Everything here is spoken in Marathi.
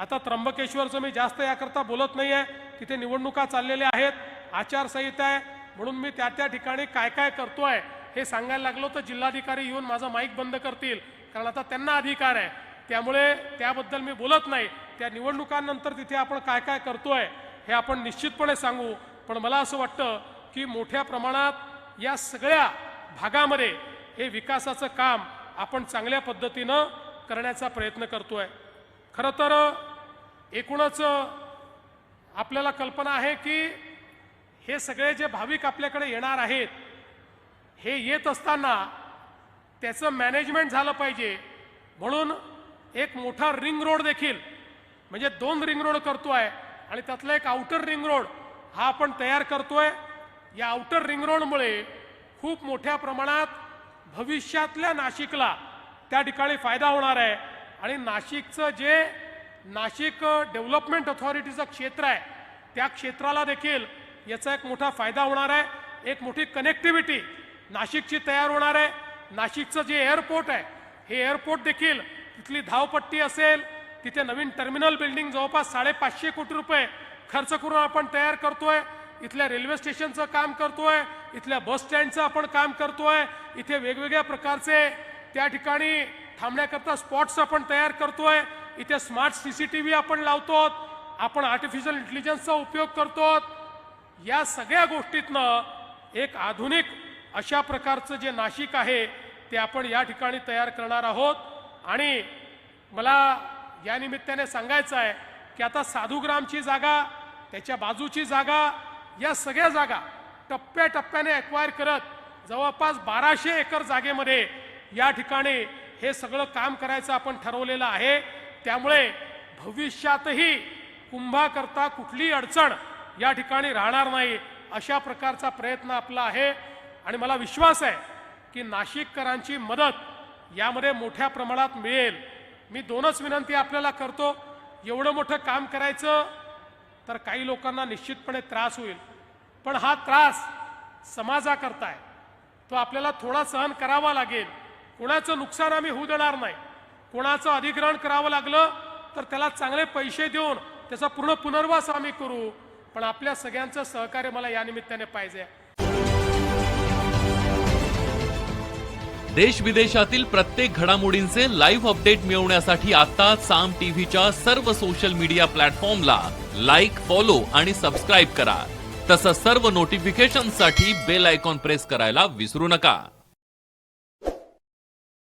आता त्र्यंबकेश्वरचं मी जास्त याकरता बोलत नाही आहे तिथे निवडणुका चाललेल्या आहेत. आचारसंहिता आहे. म्हणून मी त्या त्या ठिकाणी काय काय करतोय हे सांगायला लागलो तर जिल्हाधिकारी येऊन माझा माईक बंद करतील. कारण आता त्यांना अधिकार आहे. त्यामुळे त्याबद्दल मी बोलत नाही. त्या निवडणुकांनंतर तिथे आपण काय काय करतोय हे आपण निश्चितपणे सांगू. पण मला असं वाटतं की मोठ्या प्रमाणात या सगळ्या भागामध्ये हे विकासाचं काम आपण चांगल्या पद्धतीनं करण्याचा प्रयत्न करतोय. खरं तर एकूणच आपल्याला कल्पना आहे की हे सगळे जे भाविक आपल्याकडे येणार आहेत हे येत असताना त्याचं मॅनेजमेंट झालं पाहिजे. म्हणून एक मोठा रिंग रोड देखील म्हणजे दोन रिंग रोड करतो आहे आणि त्यातला एक आउटर रिंग रोड हा आपण तयार करतोय. या आउटर रिंग रोडमुळे खूप मोठ्या प्रमाणात भविष्यातल्या नाशिकला त्या ठिकाणी फायदा होणार आहे. आणि नाशिकचं जे नाशिक डेव्हलपमेंट अथॉरिटीचं क्षेत्र आहे. त्या क्षेत्राला देखील याचा एक मोठा फायदा होणार आहे. एक मोठी कनेक्टिव्हिटी नाशिकची तयार होणार आहे. नाशिकचं जे एअरपोर्ट आहे हे एअरपोर्ट देखील तिथली धावपट्टी असेल तिथे नवीन टर्मिनल बिल्डिंग जवळपास साडेपाचशे कोटी रुपये खर्च करून आपण तयार करतोय. इथल्या रेल्वे स्टेशनचं काम करतोय. इथल्या बस स्टँडचं आपण काम करतोय. इथे वेगवेगळ्या प्रकारचे त्या ठिकाणी थांबण्याकरता स्पॉट्स आपण तयार करतोय. इथे smart C C T V आपण लावतो आपण आर्टिफिशियल इंटेलिजन्सचा उपयोग करतो या सगळ्या गोष्टीतनं एक आधुनिक अशा प्रकारचं जे नाशिक आहे ते आपण या ठिकाणी तयार करणार आहोत. आणि मला या निमित्ताने सांगायचं आहे की आता साधुग्रामची जागा त्याच्या बाजूची जागा या सगळ्या जागा टप्प्याटप्प्याने ॲक्वायर करत जवळपास बाराशे एकर जागेमध्ये या ठिकाणी हे सगळं काम करायचं आपण ठरवलेलं आहे. त्यामुळे भविष्यातही कुंभाकरता कुठलीही अडचण या ठिकाणी राहणार नाही अशा प्रकारचा प्रयत्न आपला आहे. आणि मला विश्वास आहे की नाशिककरांची मदत यामध्ये मोठ्या प्रमाणात मिळेल. मी दोनच विनंती आपल्याला करतो. एवढं मोठं काम करायचं तर काही लोकांना निश्चितपणे त्रास होईल. पण हा त्रास समाजाकरता आहे. तो आपल्याला थोडा सहन करावा लागेल. कोणाचं नुकसान आम्ही होऊ देणार नाही. कोणाचं अधिग्रहण करावं लागलं तर त्याला चांगले पैसे देऊन त्याचा पूर्ण पुनर्वास आम्ही करू. पण आपल्या सगळ्यांचं सहकार्य मला या निमित्ताने पाहिजे. देश विदेशातील प्रत्येक घडामोडींचे लाईव्ह अपडेट मिळवण्यासाठी आता साम टीव्हीच्या सर्व सोशल मीडिया प्लॅटफॉर्मला लाईक फॉलो आणि सबस्क्राईब करा. तसंच सर्व नोटिफिकेशनसाठी बेल आयकॉन प्रेस करायला विसरू नका.